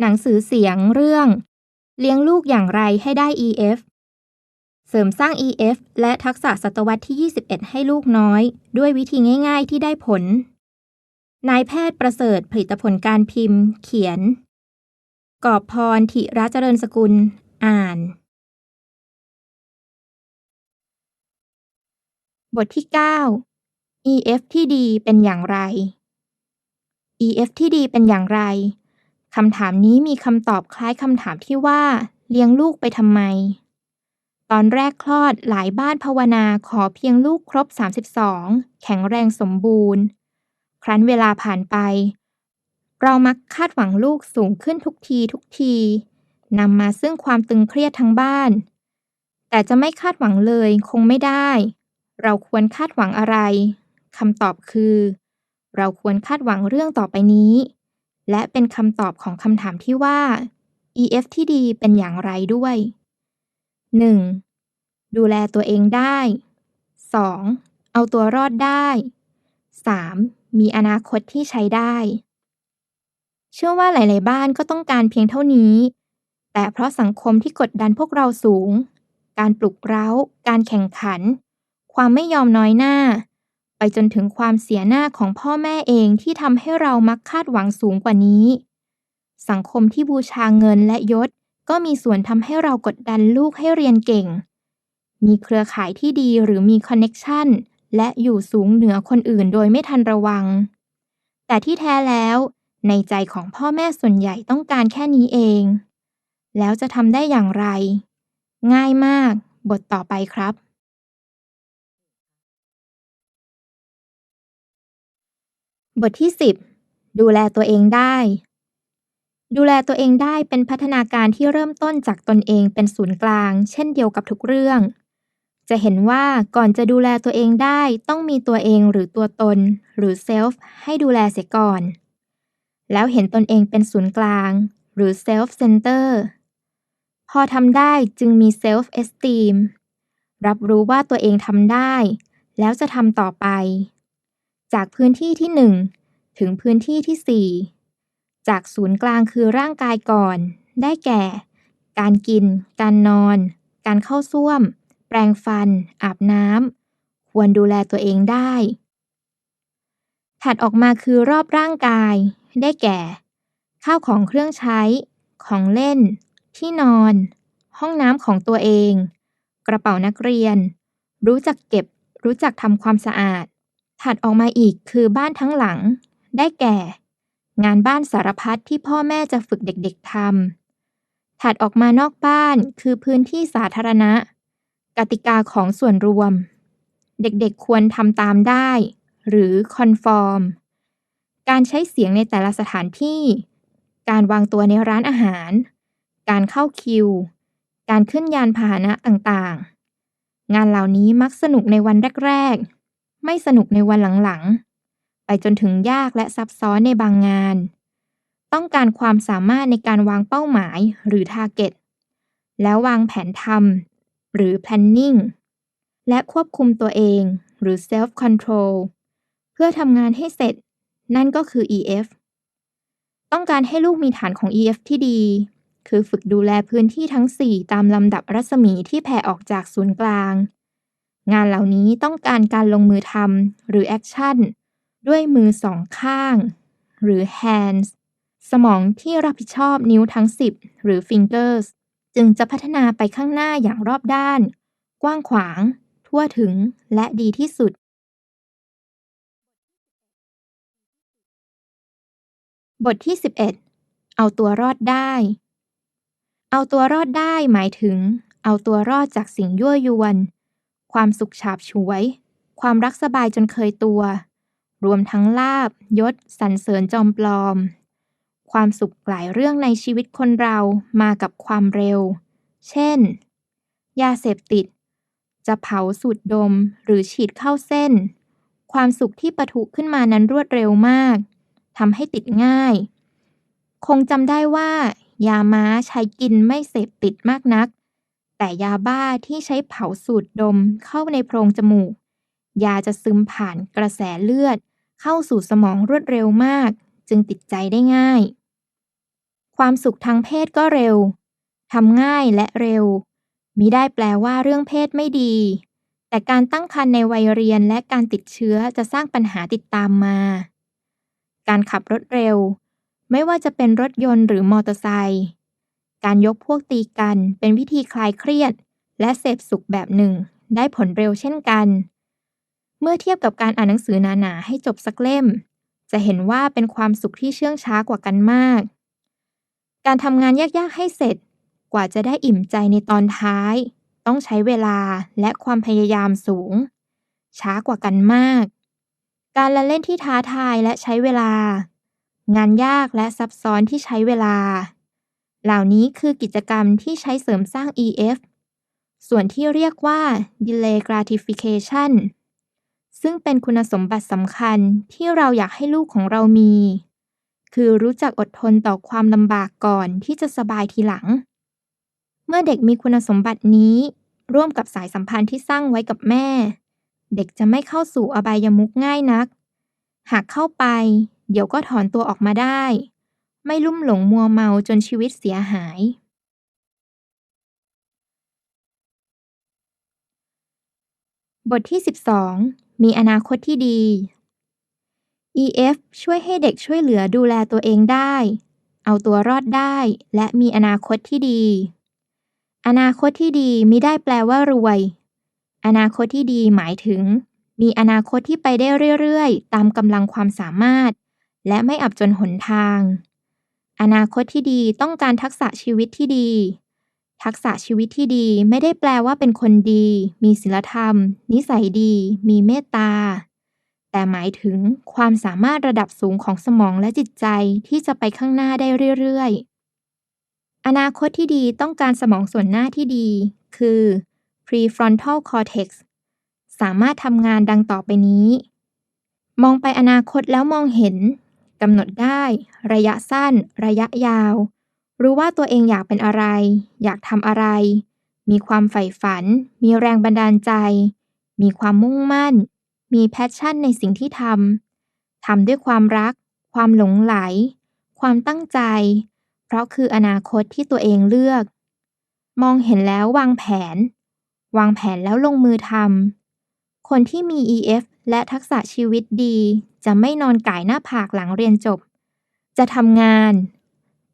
หนังสือเสียงเรื่อง เลี้ยงลูกอย่างไรให้ได้ EF เสริมสร้าง EF และทักษะศตวรรษที่ 21 ให้ลูกน้อย ด้วยวิธีง่าย ๆ ที่ได้ผล นายแพทย์ประเสริฐผลิตผลการพิมพ์ เขียน กอบพรธิระเจริญสกุล อ่าน บทที่ 9 EF ที่ดีเป็นอย่างไร EF ที่ดีเป็นอย่างไร คำถามนี้มีคำตอบคล้ายคำถามที่ว่า เลี้ยงลูกไปทำไม ตอนแรกคลอดหลายบ้านภาวนาขอเพียงลูกครบ 32 แข็งแรงสมบูรณ์ ครั้นเวลาผ่านไป เรามักคาดหวังลูกสูงขึ้นทุกทีทุกทีนำมาซึ่งความตึงเครียดทั้งบ้าน แต่จะไม่คาดหวังเลยคงไม่ได้ เราควรคาดหวังอะไรคำตอบคือ เราควรคาดหวังเรื่องต่อไปนี้ และเป็นคำตอบของคำถามที่ว่า EF ที่ดีเป็นอย่างไรด้วย 1. ดูแลตัวเองได้ 2. เอาตัวรอดได้ 3. มีอนาคตที่ใช้ได้ เชื่อว่าหลาย ๆ บ้านก็ต้องการเพียงเท่านี้ แต่เพราะสังคมที่กดดันพวกเราสูง การปลุกเร้า การแข่งขัน ความไม่ยอมน้อยหน้า ไปจนถึงความเสียหน้าของพ่อแม่เองที่ทำให้เรามักคาดหวังสูงกว่านี้ สังคมที่บูชาเงินและยศ ก็มีส่วนทำให้เรากดดันลูกให้เรียนเก่ง มีเครือข่ายที่ดีหรือมีคอนเน็กชันและอยู่สูงเหนือคนอื่นโดยไม่ทันระวัง แต่ที่แท้แล้ว ในใจของพ่อแม่ส่วนใหญ่ต้องการแค่นี้เอง แล้วจะทำได้อย่างไร ง่ายมาก บทต่อไปครับ บทที่ 10 ดูแลตัวเองได้ ดูแลตัวเองได้เป็นพัฒนาการที่เริ่มต้นจากตนเองเป็นศูนย์กลาง เช่นเดียวกับทุกเรื่อง จะเห็นว่าก่อนจะดูแลตัวเองได้ต้องมีตัวเองหรือตัวตน หรือเซลฟ์ให้ดูแลเสียก่อน แล้วเห็นตนเองเป็นศูนย์กลาง หรือเซลฟ์เซนเตอร์พอทำได้จึงมีเซลฟ์เอสตีมรับรู้ว่าตัวเองทำได้ แล้วจะทำต่อไป จากพื้นที่ที่ 1 ถึงพื้นที่ที่ 4 จากศูนย์กลางคือร่างกายก่อน ได้แก่ การกิน การนอน การเข้าส้วม แปรงฟัน อาบน้ำ ควรดูแลตัวเองได้ ถัดออกมาคือรอบร่างกาย ได้แก่ ข้าวของเครื่องใช้ ของเล่น ที่นอน ห้องน้ำของตัวเอง กระเป๋านักเรียน รู้จักเก็บ รู้จักทำความสะอาด ถัดออกมาอีกคือบ้านทั้งหลัง ได้แก่ งานบ้านสารพัดที่พ่อแม่จะฝึกเด็กๆทำถัดออกมานอกบ้านคือพื้นที่สาธารณะ กติกาของส่วนรวม เด็กๆควรทำตามได้ หรือคอนฟอร์ม การใช้เสียงในแต่ละสถานที่ การวางตัวในร้านอาหาร การเข้าคิว การขึ้นยานพาหนะต่างๆ งานเหล่านี้มักสนุกในวันแรกๆ ไม่สนุกในวันหลังๆ ไปจนถึงยากและซับซ้อนในบางงาน ต้องการความสามารถในการวางเป้าหมายหรือ target แล้ววางแผนทำหรือ planning และควบคุมตัวเองหรือ self control เพื่อทำงานให้เสร็จ นั่นก็คือ EF ต้องการให้ลูกมีฐานของ EF ที่ดี คือฝึกดูแลพื้นที่ทั้ง 4 ตามลำดับรัศมีที่แผ่ออกจากศูนย์กลาง งานเหล่านี้ต้องการการลงมือทำหรือแอคชั่นด้วยมือสองข้าง หรือ hands สมองที่รับผิดชอบนิ้วทั้ง 10 หรือ fingers จึงจะพัฒนาไปข้างหน้าอย่างรอบด้าน กว้างขวาง ทั่วถึงและดีที่สุด บทที่ 11 เอาตัวรอดได้ เอาตัวรอดได้หมายถึง เอาตัวรอดจากสิ่งยั่วยวน ความสุขฉาบฉวย ความรักสบายจนเคยตัว รวมทั้งลาบยศสรรเสริญจอมปลอม ความสุขหลายเรื่องในชีวิตคนเรามากับความเร็ว เช่น ยาเสพติด จะเผาสูดดมหรือฉีดเข้าเส้น ความสุขที่ปะทุขึ้นมานั้นรวดเร็วมากทำให้ติดง่าย คงจำได้ว่า ยาม้าใช้กินไม่เสพติดมากนัก แต่ยาบ้าที่ใช้เผาสูดดมเข้าในโพรงจมูก ยาจะซึมผ่านกระแสเลือด เข้าสู่สมองรวดเร็วมาก จึงติดใจได้ง่าย ความสุขทางเพศก็เร็วทำง่ายและเร็วมิได้แปลว่าเรื่องเพศไม่ดี แต่การตั้งครรภ์ในวัยเรียนและการติดเชื้อจะสร้างปัญหาติดตามมา การขับรถเร็ว ไม่ว่าจะเป็นรถยนต์หรือมอเตอร์ไซค์ การยกพวกตีกันเป็นวิธีคลายเครียด และเสพสุขแบบหนึ่ง ได้ผลเร็วเช่นกัน เมื่อเทียบกับการอ่านหนังสือหนาๆให้จบสักเล่ม จะเห็นว่าเป็นความสุขที่เชื่องช้ากว่ากันมาก การทำงานยากๆให้เสร็จ กว่าจะได้อิ่มใจในตอนท้าย ต้องใช้เวลาและความพยายามสูง ช้ากว่ากันมาก การละเล่นที่ท้าทายและใช้เวลา งานยากและซับซ้อนที่ใช้เวลา เหล่านี้คือกิจกรรมที่ใช้เสริมสร้าง EF ส่วนที่เรียกว่า Delay Gratification ซึ่งเป็นคุณสมบัติสำคัญที่เราอยากให้ลูกของเรามี คือรู้จักอดทนต่อความลำบากก่อนที่จะสบายทีหลัง เมื่อเด็กมีคุณสมบัตินี้ ร่วมกับสายสัมพันธ์ที่สร้างไว้กับแม่ เด็กจะไม่เข้าสู่อบายมุขง่ายนัก หากเข้าไป เดี๋ยวก็ถอนตัวออกมาได้ ไม่ลุ่มหลงมัวเมาจนชีวิตเสียหาย บทที่ 12 มีอนาคตที่ดี EF ช่วยให้เด็กช่วยเหลือดูแลตัวเองได้ เอาตัวรอดได้ และมีอนาคตที่ดี อนาคตที่ดีมิได้แปลว่ารวย อนาคตที่ดีหมายถึง มีอนาคตที่ไปได้เรื่อย ๆ ตามกำลังความสามารถ และไม่อับจนหนทาง อนาคตที่ดีต้องการทักษะชีวิตที่ดี ทักษะชีวิตที่ดีไม่ได้แปลว่าเป็นคนดี มีศีลธรรม นิสัยดี มีเมตตา แต่หมายถึงความสามารถระดับสูงของสมองและจิตใจที่จะไปข้างหน้าได้เรื่อยๆ อนาคตที่ดีต้องการสมองส่วนหน้าที่ดี คือ prefrontal cortex สามารถทำงานดังต่อไปนี้ มองไปอนาคตแล้วมองเห็น กำหนดได้ ระยะสั้น ระยะยาว รู้ว่าตัวเองอยากเป็นอะไร อยากทำอะไร มีความใฝ่ฝัน มีแรงบันดาลใจ มีความมุ่งมั่น มีแพชชั่นในสิ่งที่ทำทำด้วยความรัก ความหลงไหล ความตั้งใจ เพราะคืออนาคตที่ตัวเองเลือก มองเห็นแล้ววางแผน วางแผนแล้วลงมือทำคนที่มี EF และทักษะชีวิตดี จะไม่นอนก่ายหน้าผากหลังเรียนจบ จะทำงาน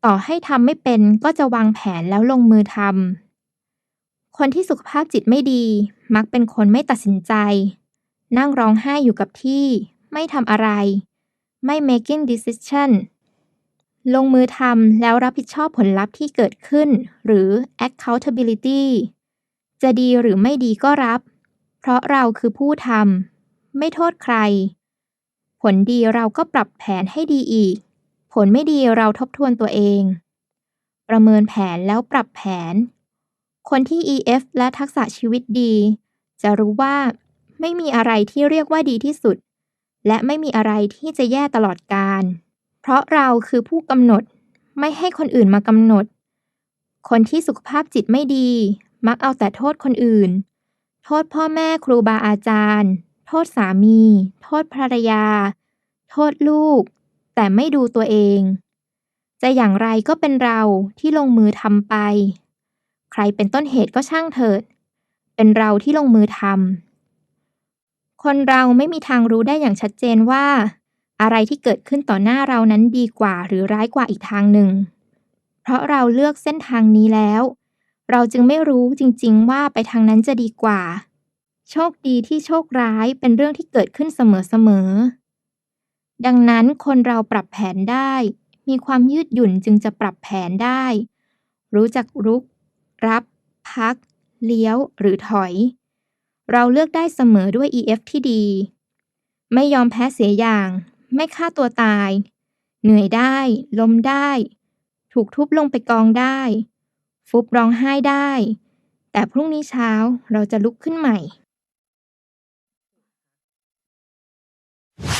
ต่อให้ทำไม่เป็นก็จะวางแผนแล้วลงมือทำคนที่สุขภาพจิตไม่ดี มักเป็นคนไม่ตัดสินใจ นั่งร้องไห้อยู่กับที่ ไม่ทำอะไร ไม่ making decision ลงมือทำแล้วรับผิดชอบผลลัพธ์ที่เกิดขึ้น หรือ accountability จะดีหรือไม่ดีก็รับ เพราะเราคือผู้ทำ ไม่โทษใคร ผลดีเราก็ปรับแผนให้ดีอีก ผลไม่ดีเราทบทวนตัวเอง ประเมินแผนแล้วปรับแผน คนที่ EF และทักษะชีวิตดี จะรู้ว่าไม่มีอะไรที่เรียกว่าดีที่สุด และไม่มีอะไรที่จะแย่ตลอดกาลเพราะเราคือผู้กำหนดไม่ให้คนอื่นมากำหนด คนที่สุขภาพจิตไม่ดี มักเอาแต่โทษคนอื่น โทษพ่อแม่ครูบาอาจารย์ โทษสามี โทษภรรยา โทษลูก แต่ไม่ดูตัวเอง จะอย่างไรก็เป็นเราที่ลงมือทำไป ใครเป็นต้นเหตุก็ช่างเถิด เป็นเราที่ลงมือทำคนเราไม่มีทางรู้ได้อย่างชัดเจนว่า อะไรที่เกิดขึ้นต่อหน้าเรานั้นดีกว่าหรือร้ายกว่าอีกทางหนึ่ง เพราะเราเลือกเส้นทางนี้แล้ว เราจึงไม่รู้จริง ๆ ว่าไปทางนั้นจะดีกว่า โชคดีที่โชคร้ายเป็นเรื่องที่เกิดขึ้นเสมอๆ ดังนั้นคนเราปรับแผนได้ มีความยืดหยุ่นจึงจะปรับแผนได้ รู้จักรุก รับ พัก เลี้ยว หรือถอย เราเลือกได้เสมอด้วย EF ที่ดี ไม่ยอมแพ้เสียอย่าง ไม่ฆ่าตัวตาย เหนื่อยได้ ล้มได้ ถูกทุบลงไปกองได้ ฟุบร้องไห้ได้ แต่พรุ่งนี้เช้าเราจะลุกขึ้นใหม่